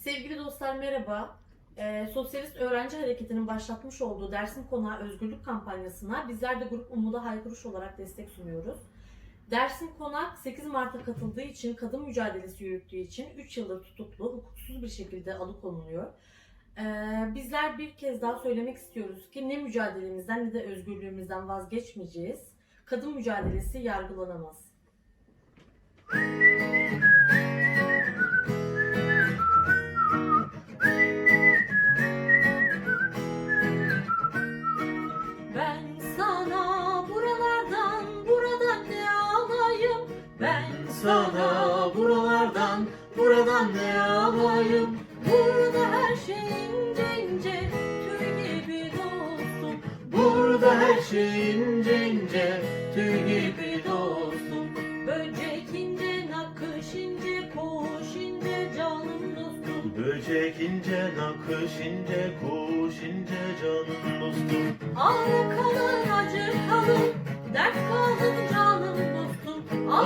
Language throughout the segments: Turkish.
Sevgili dostlar merhaba. Ee, Sosyalist Öğrenci Hareketi'nin başlatmış olduğu Dersim Konağı Özgürlük kampanyasına bizler de Grup Umut'a Haykırış olarak destek sunuyoruz. Dersim Konak 8 Mart'a katıldığı için, kadın mücadelesi yürüttüğü için 3 yıldır tutuklu, hukuksuz bir şekilde alıkonuluyor. Ee, bizler bir kez daha söylemek istiyoruz ki ne mücadelemizden ne de özgürlüğümüzden vazgeçmeyeceğiz. Kadın mücadelesi yargılanamaz. Ben Sana buralardan buradan ne alayım? Burada her şey ince ince tüy gibi dostum. Burada her şey ince ince tüy gibi dostum. Böcek ince nakış ince koğuş ince canım dostum. Böcek ince nakış ince kuş ince canım dostum. Ağrı kalın acı kalın dert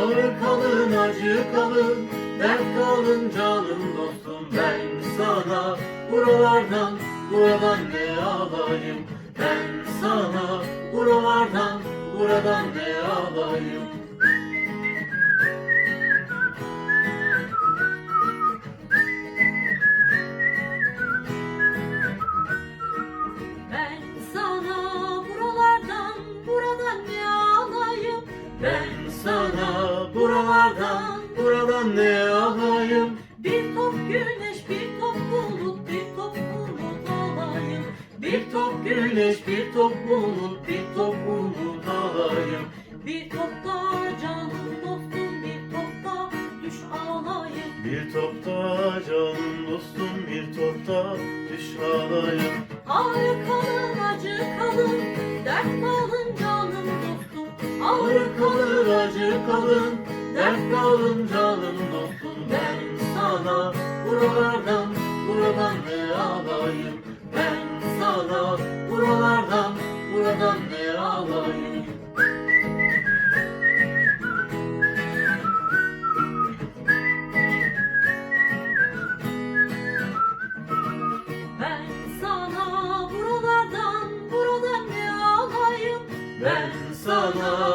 Ağrı kalın acı kalın dert kalın canım dostum Ben sana buralardan buradan ne alayım? Ben sana buralardan buradan ne alayım? Ben sana buralardan buradan ne alayım? Ben sana buralardan buradan ne alayım? Bir top güneş bir top bulut bir top bulut alayım. Bir top güneş bir top bulut bir top bulut alayım. Bir top da canım dostum bir top da düş alayım. Bir topta canım dostum bir topta düş alayım. Ağrı kalın acı kalın dert kalın canım dostum. Ağrı kalır acı kalın dert kalın canım dostum Ben sana buralardan buradan ne alayım? Ben sana buralardan buradan ne alayım? Ben sana buralardan buradan ne alayım? Ben sana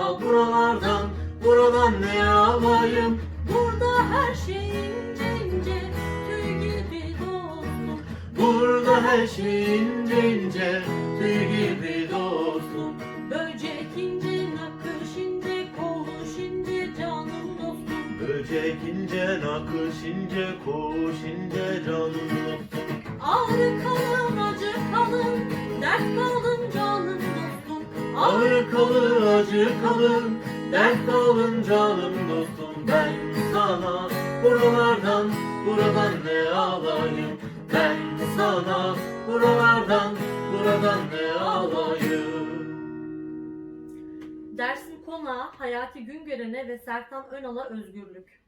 alayım Burada her şey ince ince tüy gibi dostum. Burada her şey ince ince tüy gibi dostum. Böcek ince nakış ince koğuş ince canım dostum. Böcek ince nakış ince kuş ince canım dostum. Ağrı kalın acı kalın dert kalın canım dostum. Ağrı kalır acı kalın dert kalın canım dostum Ben sana buralardan buradan ne alayım Ben sana buralardan buradan ne alayım Dersim Konağı, Hayati Güngören'e ve Sertan Önal'a özgürlük.